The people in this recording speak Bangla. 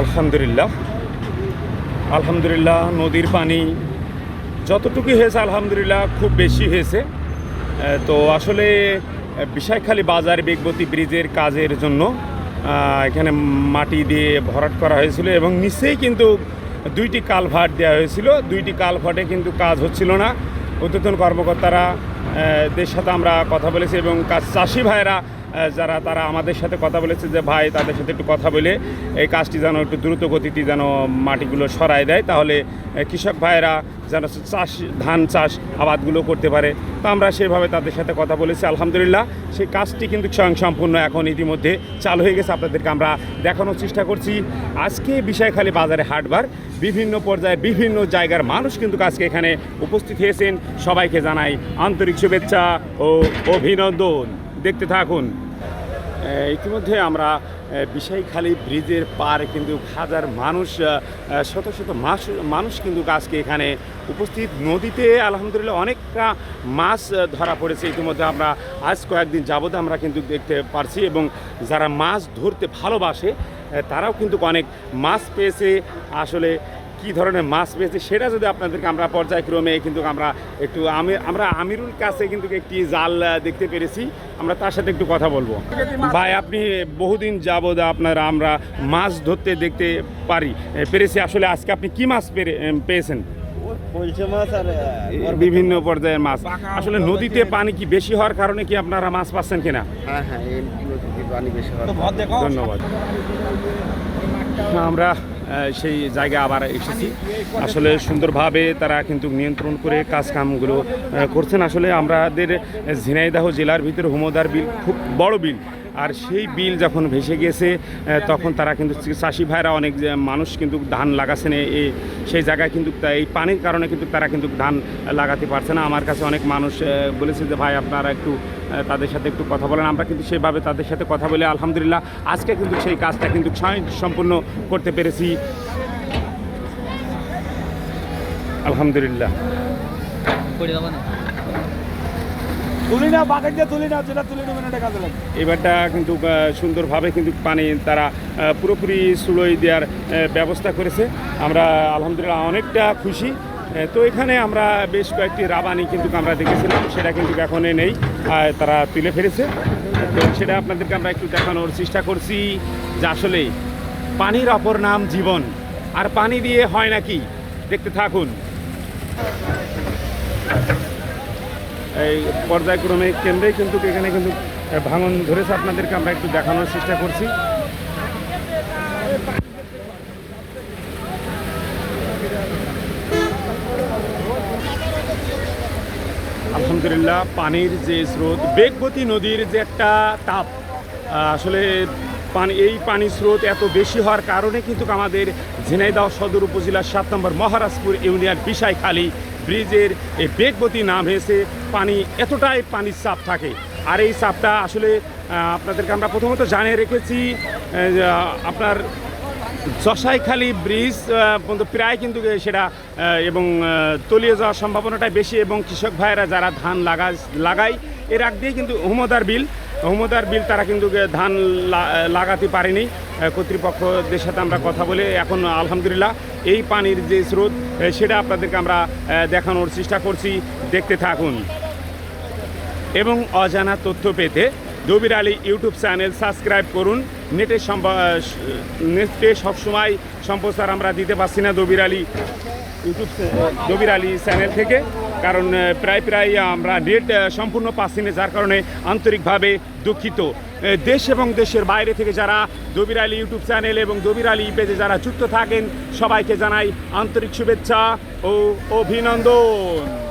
আলহামদুলিল্লাহ। আলহামদুলিল্লাহ নদীর পানি যতটুকু হয়েছে আলহামদুলিল্লাহ খুব বেশি হয়েছে। তো আসলে এ, বিশাইখালী বাজার বেগবতী ব্রিজের কাজের জন্য এখানে মাটি দিয়ে ভরাট করা হয়েছিল এবং নিচেই কিন্তু দুইটি কালভার্ট দেওয়া হয়েছিল। দুইটি কালভার্টে কিন্তু কাজ হচ্ছিল না। উদ্যোতন কর্মকর্তারা দের সাথে আমরা কথা বলেছি এবং কাজ চাষি ভাইয়েরা আহ, যারা তারা আমাদের সাথে কথা বলেছে যে, ভাই, তাদের সাথে একটু কথা বলে, এই কাজটি যেন একটু দ্রুত গতিতে যেন মাটিগুলো সরায় দেয়, তাহলে কৃষক ভাইয়েরা যেন চাষ, ধান চাষ, আবাদগুলো করতে পারে। তো আমরা সেভাবে তাদের সাথে কথা বলেছি, আলহামদুলিল্লাহ। সেই কাজটি কিন্তু স্বয়ং সম্পূর্ণ এখন ইতিমধ্যে চালু হয়ে গেছে, আপনাদেরকে আমরা দেখানোর চেষ্টা করছি। আজকে বিষয়খালী বাজারে হাটবার, বিভিন্ন পর্যায়ে বিভিন্ন জায়গার মানুষ কিন্তু আজকে এখানে উপস্থিত হয়েছেন। সবাইকে জানাই আন্তরিক শুভেচ্ছা ও অভিনন্দন। দেখতে থাকুন। ইতিমধ্যে আমরা এ, বিষাইখালী ব্রিজের পার কিন্তু হাজার মানুষ শত শত মাস মানুষ কিন্তু আজকে এখানে উপস্থিত। নদীতে আলহামদুলিল্লাহ অনেকটা মাছ ধরা পড়েছে। ইতিমধ্যে আমরা আজ কয়েকদিন যাবত আমরা কিন্তু দেখতে পারছি এবং যারা মাছ ধরতে ভালোবাসে তারাও কিন্তু অনেক মাছ পেয়েছে। আসলে কী ধরনের মাছ পেয়েছে সেটা যদি আপনাদেরকে আমরা পর্যায়ক্রমে কিন্তু আমরা একটু আমি আমরা আমিরুল কাছে কিন্তু একটি জাল দেখতে পেরেছি। আমরা তার সাথে একটু কথা বলব। ভাই আপনি বহুদিন যাবৎ আপনার আমরা মাছ ধরতে দেখতে পারি। পেরেছি আসলে আজকে আপনি কি মাছ পেরে পেয়েছেন? মাছ আর বিভিন্ন পর্যায়ের মাছ। আসলে নদীতে পানি কি বেশি হওয়ার কারণে কি আপনারা মাছ পাচ্ছেন কিনা? হ্যাঁ হ্যাঁ এই নদীতে পানি বেশি ধন্যবাদ। আমরা সেই জায়গায় আবার এসেছি। আসলে সুন্দরভাবে তারা কিন্তু নিয়ন্ত্রণ করে কাজ কামগুলো করছেন। আসলে আমাদের ঝিনাইদাহ জেলার ভিতরে হুমদার বিল খুব বড় বিল। আর সেই বিল যখন ভেসে গেছে তখন তারা কিন্তু চাষি ভাইরা অনেক মানুষ কিন্তু ধান লাগাচ্ছেন এই সেই জায়গায় কিন্তু এই পানির কারণে কিন্তু তারা কিন্তু ধান লাগাতে পারছে না। আমার কাছে অনেক মানুষ বলেছে যে, ভাই, আপনারা একটু তাদের সাথে একটু কথা বলেন। আমরা কিন্তু সেভাবে তাদের সাথে কথা বলে আলহামদুলিল্লাহ আজকে কিন্তু সেই কাজটা কিন্তু সম্পূর্ণ করতে পেরেছি। আলহামদুলিল্লাহ। তুলি না বাকেট দিয়ে তুলি না যেটা তুলে নেবেন এটা কাজে লাগবে। এবারটা কিন্তু সুন্দরভাবে কিন্তু পানি তারা পুরোপুরি সুলই দেওয়ার ব্যবস্থা করেছে। আমরা আলহামদুলিল্লাহ অনেকটা খুশি। তো এখানে আমরা বেশ কয়েকটি রাবানি কিন্তু আমরা দেখেছিলাম, সেটা কিন্তু এখন নেই তারা তুলে ফেলেছে। তো সেটা আপনাদেরকে আমরা একটু দেখানোর চেষ্টা করছি যে আসলে পানির অপর নাম জীবন, আর পানি দিয়ে হয় নাকি? দেখতে থাকুন। এই পর্যায়ক্রমে কেন্দ্রে কিন্তু এখানে কিন্তু ভাঙন ধরেছে আপনাদেরকে, আমরা একটু দেখানোর চেষ্টা করছি। আলহামদুলিল্লাহ, পানির যে স্রোত, বেগবতী নদীর যে একটা তাপ আসলে পানি এই পানি স্রোত এত বেশি হওয়ার কারণে কিন্তু আমাদের ঝিনাইদহ সদর উপজেলার সাত নম্বর মহারাজপুর ইউনিয়ন বিশাইখালী ব্রিজের এই বেগবতী নাম হয়েছে। পানি এতটাই পানির চাপ থাকে। আর এই চাপটা আসলে আপনাদেরকে আমরা প্রথমত জানিয়ে রেখেছি আপনার জশাইখালী ব্রিজ পর্যন্ত প্রায় কিন্তু সেটা এবং তলিয়ে যাওয়ার সম্ভাবনাটাই বেশি এবং কৃষক ভাইয়েরা যারা ধান লাগা লাগায়, এর আগ দিয়ে কিন্তু হুমদার বিল হুমদার বিল তারা কিন্তু ধান লাগাতে পারেনি। কর্তৃপক্ষদের সাথে আমরা কথা বলে এখন আলহামদুলিল্লাহ এই পানির যে স্রোত সেটা আপনাদেরকে আমরা দেখানোর চেষ্টা করছি। দেখতে থাকুন। এবং অজানা তথ্য পেতে Dabir Ali YouTube channel subscribe করুন। নেটে নেটে সবসময় সম্প্রচার আমরা দিতে পারছি না দবির আলী ইউটিউব দবির আলী চ্যানেল থেকে। কারণ প্রায় প্রায় আমরা নেট সম্পূর্ণ পাচ্ছি না যার কারণে আন্তরিকভাবে দুঃখিত। দেশ এবং দেশের বাইরে থেকে যারা দবির আলী ইউটিউব চ্যানেল এবং দবির আলী পেজে যারা যুক্ত থাকেন, সবাইকে জানাই আন্তরিক শুভেচ্ছা ও অভিনন্দন।